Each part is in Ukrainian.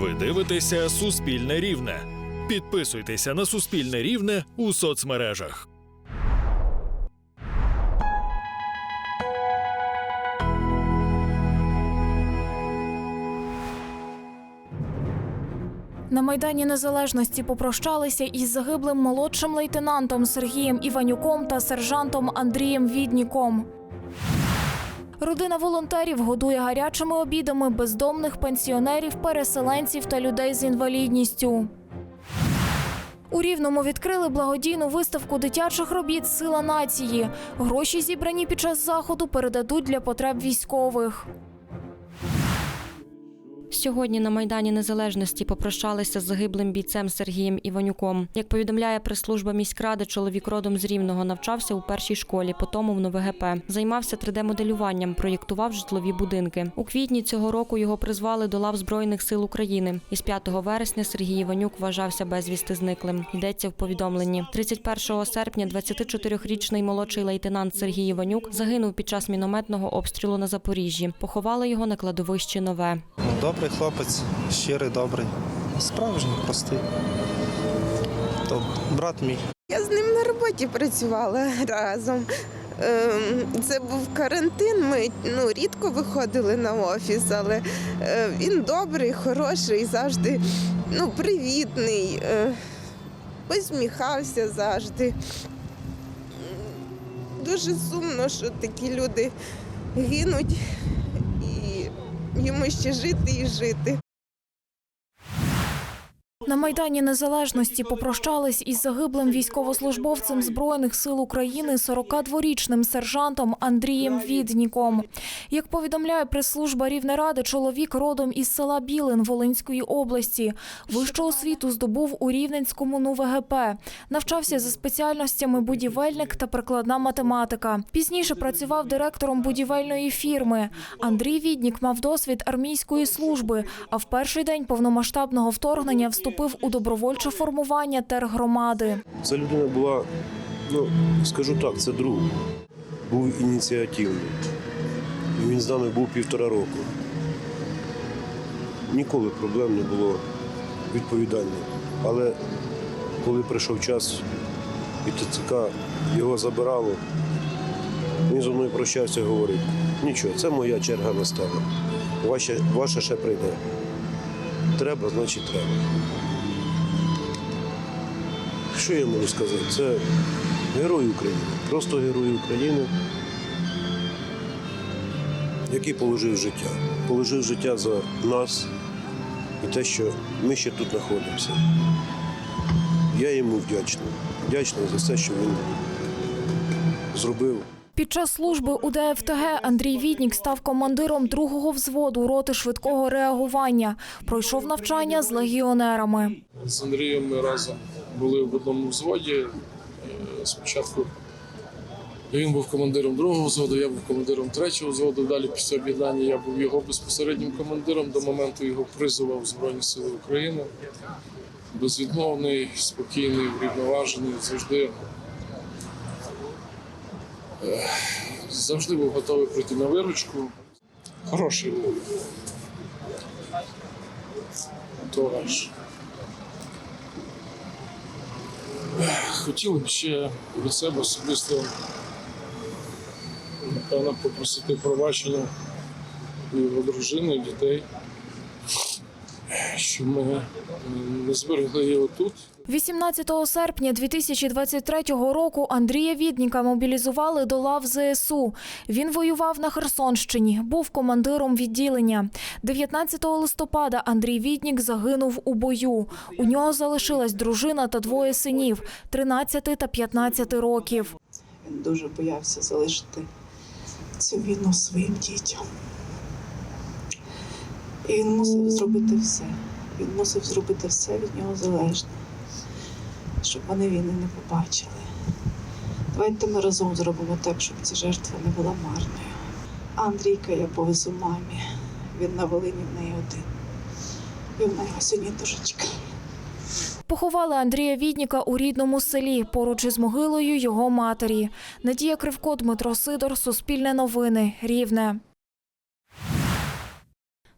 Ви дивитеся Суспільне Рівне. Підписуйтеся на Суспільне Рівне у соцмережах. На Майдані Незалежності попрощалися із загиблим молодшим лейтенантом Сергієм Іванюком та сержантом Андрієм Відніком. Родина волонтерів годує гарячими обідами бездомних пенсіонерів, переселенців та людей з інвалідністю. У Рівному відкрили благодійну виставку дитячих робіт Сила нації. Гроші, зібрані під час заходу, передадуть для потреб військових. Сьогодні на Майдані Незалежності попрощалися з загиблим бійцем Сергієм Іванюком. Як повідомляє прес-служба міськради, чоловік родом з Рівного навчався у першій школі, потім в НВГП. Займався 3D-моделюванням, проєктував житлові будинки. У квітні цього року його призвали до лав Збройних сил України. Із 5 вересня Сергій Іванюк вважався безвісти зниклим. Йдеться в повідомленні. 31 серпня 24-річний молодший лейтенант Сергій Іванюк загинув під час мінометного обстрілу на Запоріжжі. Поховали його на кладовищі Нове. Ну, Добрий хлопець, щирий, добрий, справжній, простий. То брат мій. Я з ним на роботі працювала разом. Ем, Це був карантин. Ми ну, рідко виходили на офіс, але е, він добрий, хороший, завжди ну, привітний, е, посміхався завжди. Дуже сумно, що такі люди гинуть, йому ще жити і жити. На Майдані Незалежності попрощались із загиблим військовослужбовцем Збройних сил України 42-річним сержантом Андрієм Відніком. Як повідомляє прес-служба Рівнеради, чоловік родом із села Білин Волинської області. Вищу освіту здобув у Рівненському НУВГП. Навчався за спеціальностями будівельник та прикладна математика. Пізніше працював директором будівельної фірми. Андрій Віднік мав досвід армійської служби, а в перший день повномасштабного вторгнення вступив у добровольче формування тергромади. Ця людина була, ну скажу так, це друг. Був ініціативний. Він з нами був півтора року. Ніколи проблем не було відповідальний. Але коли прийшов час і ТЦК його забирало, він зі мною прощався і говорив, нічого, це моя черга настала. Ваша, ваша ще прийде. Треба, значить треба. Що я можу сказати? Це герой України, просто герой України, який положив життя. Положив життя за нас і те, що ми ще тут знаходимося. Я йому вдячний. Вдячний за все, що він зробив. Під час служби у ДФТГ Андрій Віднік став командиром другого взводу роти швидкого реагування. Пройшов навчання з легіонерами. З Андрієм ми разом були в одному взводі. Е, Спочатку він був командиром другого взводу, я був командиром третього взводу. Далі після об'єднання я був його безпосереднім командиром до моменту його призову в Збройні Сили України. Безвідмовний, спокійний, врівноважений, завжди, завжди був готовий прийти на виручку. Хороший був. Товариш. Хотів ще від себе особисто напевно попросити пробачення і його дружини, і дітей, що ми не зберегли його тут. 18 серпня 2023 року Андрія Відніка мобілізували до лав ЗСУ. Він воював на Херсонщині, був командиром відділення. 19 листопада Андрій Віднік загинув у бою. У нього залишилась дружина та двоє синів 13 та 15 років. Він дуже боявся залишити цю війну своїм дітям. І він мусив зробити все. Він мусив зробити все від нього залежне, щоб вони війни не побачили. Давайте ми разом зробимо так, щоб ця жертва не була марною. Андрійка я повезу мамі. Він на Волині в неї один. І в неї сьогодні душечка. Поховали Андрія Відніка у рідному селі поруч із могилою його матері. Надія Кривко, Дмитро Сидор, Суспільне новини, Рівне.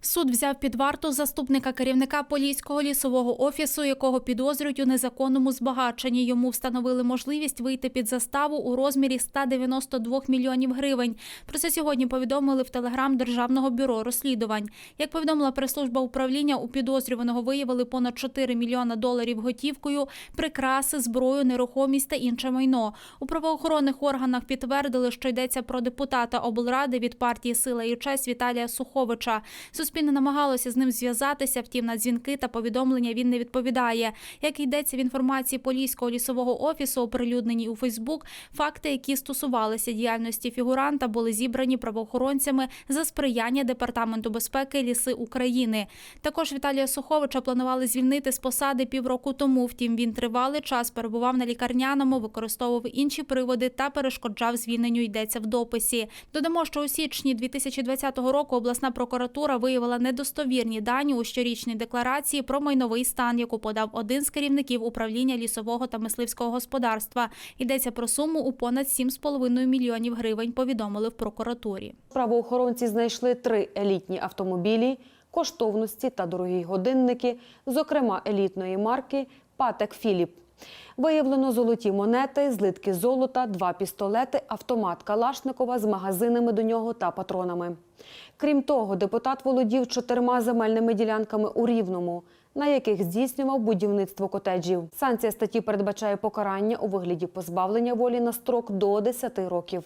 Суд взяв під варту заступника керівника Поліського лісового офісу, якого підозрюють у незаконному збагаченні. Йому встановили можливість вийти під заставу у розмірі 192 мільйонів гривень. Про це сьогодні повідомили в телеграм Державного бюро розслідувань. Як повідомила прес-служба управління, у підозрюваного виявили понад 4 мільйона доларів готівкою, прикраси, зброю, нерухомість та інше майно. У правоохоронних органах підтвердили, що йдеться про депутата облради від партії Сила і честь Віталія Суховича. Суспільне намагалося з ним зв'язатися, втім на дзвінки та повідомлення він не відповідає. Як йдеться в інформації Поліського лісового офісу, оприлюдненій у Фейсбук, факти, які стосувалися діяльності фігуранта, були зібрані правоохоронцями за сприяння Департаменту безпеки Ліси України. Також Віталія Суховича планували звільнити з посади півроку тому. Втім, він тривалий час перебував на лікарняному, використовував інші приводи та перешкоджав звільненню. Йдеться в дописі. Додамо, що у січні 2020 року обласна прокуратура виявила недостовірні дані у щорічній декларації про майновий стан, яку подав один з керівників управління лісового та мисливського господарства. Йдеться про суму у понад 7,5 мільйонів гривень. Повідомили в прокуратурі. Правоохоронці знайшли три елітні автомобілі, коштовності та дорогі годинники, зокрема елітної марки Патек Філіп. Виявлено золоті монети, злитки золота, два пістолети, автомат Калашникова з магазинами до нього та патронами. Крім того, депутат володів чотирма земельними ділянками у Рівному, на яких здійснював будівництво котеджів. Санкція статті передбачає покарання у вигляді позбавлення волі на строк до 10 років.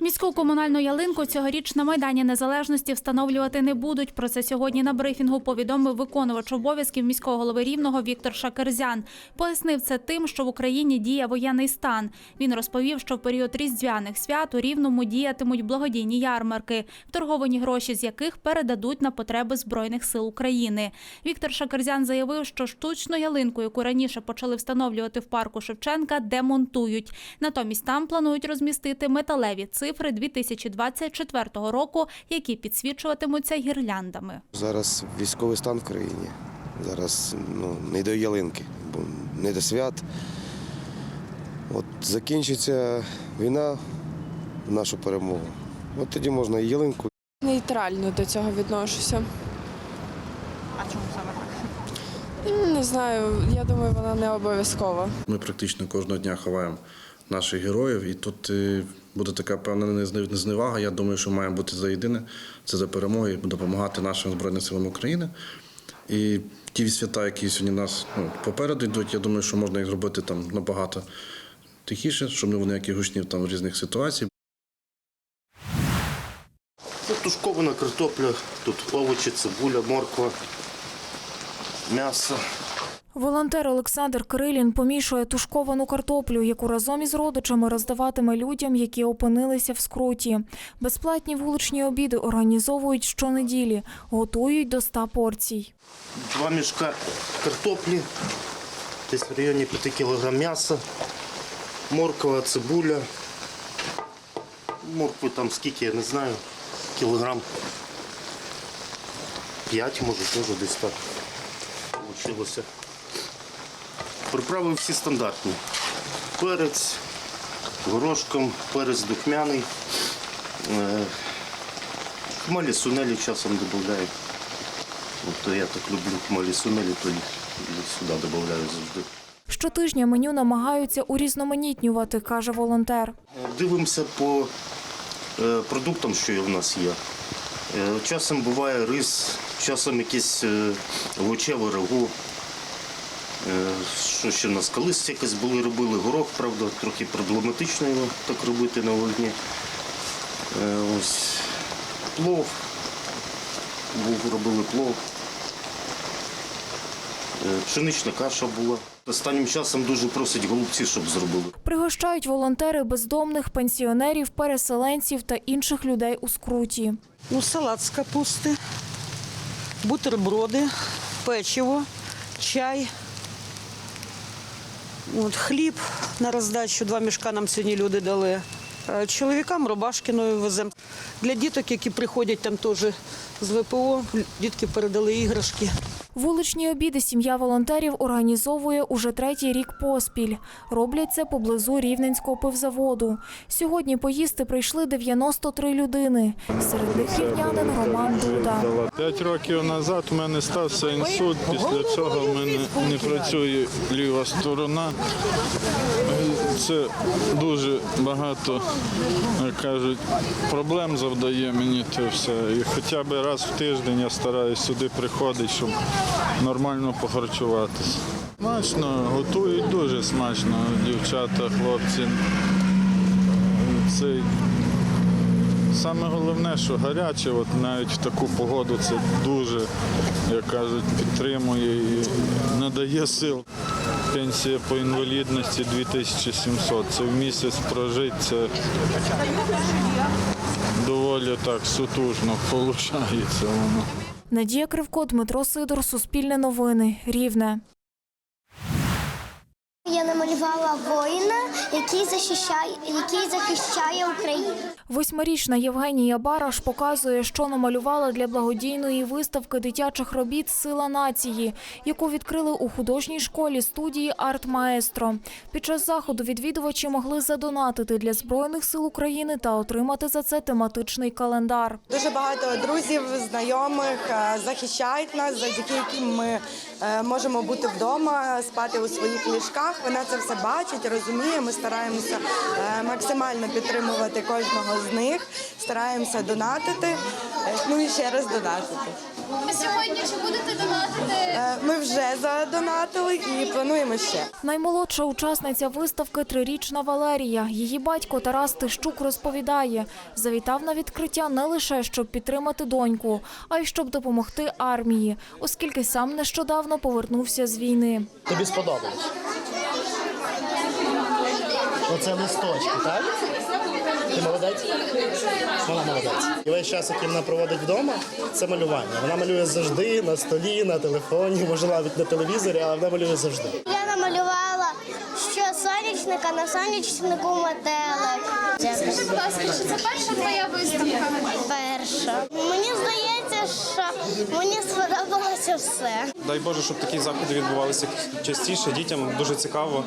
Міську комунальну ялинку цьогоріч на Майдані Незалежності встановлювати не будуть. Про це сьогодні на брифінгу повідомив виконувач обов'язків міського голови Рівного Віктор Шакерзян. Пояснив це тим, що в Україні діє воєнний стан. Він розповів, що в період різдвяних свят у Рівному діятимуть благодійні ярмарки, вторговані гроші з яких передадуть на потреби Збройних сил України. Віктор Шакерзян заявив, що штучну ялинку, яку раніше почали встановлювати в парку Шевченка, демонтують. Натомість там планують розмістити металеві цифри 2024 року, які підсвічуватимуться гірляндами. Зараз військовий стан в країні. Зараз ну, не до ялинки, бо не до свят. От закінчиться війна в нашу перемогу. От тоді можна і ялинку. Нейтрально до цього відношуся. А чому саме так? Не знаю, я думаю, вона не обов'язкова. Ми практично кожного дня ховаємо наших героїв, і тут е, буде така певна незневага. Я думаю, що має бути за єдине це за перемогу і допомагати нашим збройним силам України. І ті свята, які сьогодні нас ну, попереду йдуть, я думаю, що можна їх зробити там набагато тихіше, щоб не було ніяких гучнів там в різних ситуацій. Тут тушкована картопля, тут овочі, цибуля, морква, м'ясо. Волонтер Олександр Кирилін помішує тушковану картоплю, яку разом із родичами роздаватиме людям, які опинилися в скруті. Безплатні вуличні обіди організовують щонеділі, готують до 100 порцій. Два мішка картоплі, десь в районі 5 кг м'яса, морква, цибуля. Моркви там скільки, я не знаю, кілограм 5, може, теж десь так вийшло. Приправи всі стандартні. Перець, горошком, перець духмяний. Е, Хмелі сунелі часом додаю. То я так люблю хмелі сунелі, то сюди додаю завжди. Щотижня меню намагаються урізноманітнювати, каже волонтер. Дивимося по е, продуктам, що в нас є. Е, Часом буває рис, часом якесь е, овочеве рагу. Е, Що ще в нас колись якось були робили горох, правда, трохи проблематично його так робити на вогні. Е, Ось плов. Був, робили плов. Е, Пшенична каша була. Останнім часом дуже просять голубці, щоб зробили. Пригощають волонтери бездомних, пенсіонерів, переселенців та інших людей у скруті. Ну, салат з капусти, бутерброди, печиво, чай. От, хліб на роздачу, два мішка нам сьогодні люди дали. Е, Чоловікам рубашкиною веземо. Для діток, які приходять там теж з ВПО, дітки передали іграшки. Вуличні обіди сім'я волонтерів організовує уже третій рік поспіль. Роблять це поблизу Рівненського пивзаводу. Сьогодні поїсти прийшли 93 людини. Серед них рівнянин Роман Дуда. П'ять років назад в мене стався інсульт. Після цього в мене не працює ліва сторона. Це дуже багато, як кажуть, проблем завдає мені це все. І хоча б раз в тиждень я стараюся сюди приходити, щоб нормально похарчуватися. Смачно, готують дуже смачно дівчата, хлопці. Це Саме головне, що гаряче, от навіть в таку погоду це дуже, як кажуть, підтримує і надає сил. Пенсія по інвалідності 2700. Це в місяць прожити, це доволі так сутужно виходить воно. Надія Кривко, Дмитро Сидор, Суспільне новини, Рівне. Я намалювала воїна, який захищає, який захищає Україну. Восьмирічна Євгенія Бараш показує, що намалювала для благодійної виставки дитячих робіт Сила нації, яку відкрили у художній школі студії Арт Маестро. Під час заходу відвідувачі могли задонатити для збройних сил України та отримати за це тематичний календар. Дуже багато друзів, знайомих е, захищають нас, завдяки яким ми е, можемо бути вдома, спати у своїх ліжках. Вона це все бачить, розуміє. Ми стараємося е, максимально підтримувати кожного з них, стараємося донатити. е, Ну і ще раз донатити. Сьогодні чи будете донатити? Вже задонатили і плануємо ще. Наймолодша учасниця виставки трирічна Валерія. Її батько Тарас Тищук розповідає, завітав на відкриття не лише щоб підтримати доньку, а й щоб допомогти армії, оскільки сам нещодавно повернувся з війни. Тобі сподобалось? Оце листочки, так? Ти молодець? Вона молодець. І весь час, який вона проводить вдома, це малювання. Вона малює завжди на столі, на телефоні, може навіть на телевізорі, але вона малює завжди. Я намалювала, що сонячника на сонячнику метелик. Скажи, будь ласка, що це перша твоя виставка? Перша. Мені здається, що мені сподобалося все. Дай Боже, щоб такі заходи відбувалися частіше. Дітям дуже цікаво.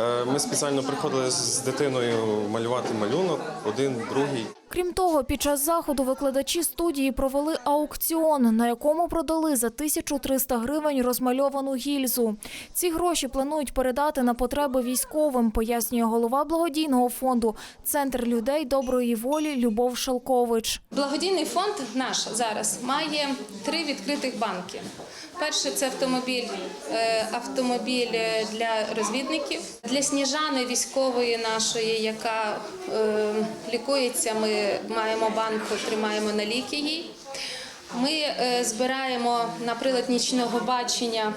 Е, Ми спеціально приходили з дитиною малювати малюнок, один, другий. Крім того, під час заходу викладачі студії провели аукціон, на якому продали за 1300 гривень розмальовану гільзу. Ці гроші планують передати на потреби військовим, пояснює голова благодійного фонду Центр людей доброї волі Любов Шелкович. Благодійний фонд наш зараз має три відкритих банки. Перше це автомобіль, е, автомобіль для розвідників, для сніжани військової нашої, яка е, лікується. Ми маємо банку, тримаємо на ліки їй. Ми е, збираємо на прилад нічного бачення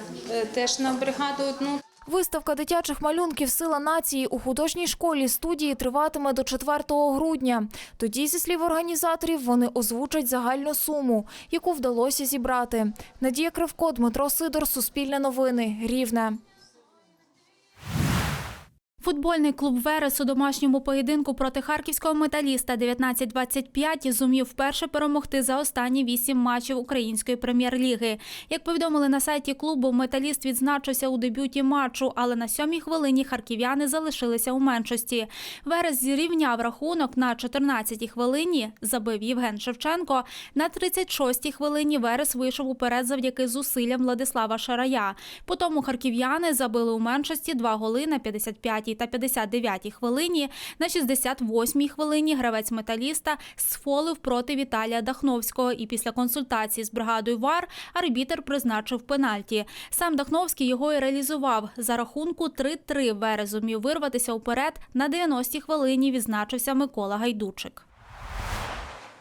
теж на бригаду одну. Виставка дитячих малюнків Сила нації у художній школі студії триватиме до 4 грудня. Тоді, зі слів організаторів, вони озвучать загальну суму, яку вдалося зібрати. Надія Кривко, Дмитро Сидор, Суспільне новини, Рівне. Футбольний клуб Верес у домашньому поєдинку проти харківського металіста 19-25 зумів вперше перемогти за останні вісім матчів української прем'єр-ліги. Як повідомили на сайті клубу, металіст відзначився у дебюті матчу, але на сьомій хвилині харків'яни залишилися у меншості. Верес зрівняв рахунок на 14-й хвилині. Забив Євген Шевченко. На 36-й хвилині Верес вийшов уперед завдяки зусиллям Владислава Шарая. Потім харків'яни забили у меншості два голи на 55-й та 59-й хвилині. На 68-й хвилині гравець металіста сфолив проти Віталія Дахновського. І після консультації з бригадою ВАР арбітер призначив пенальті. Сам Дахновський його і реалізував. За рахунку 3-3 вере зумів вирватися уперед. На 90-й хвилині відзначився Микола Гайдучик.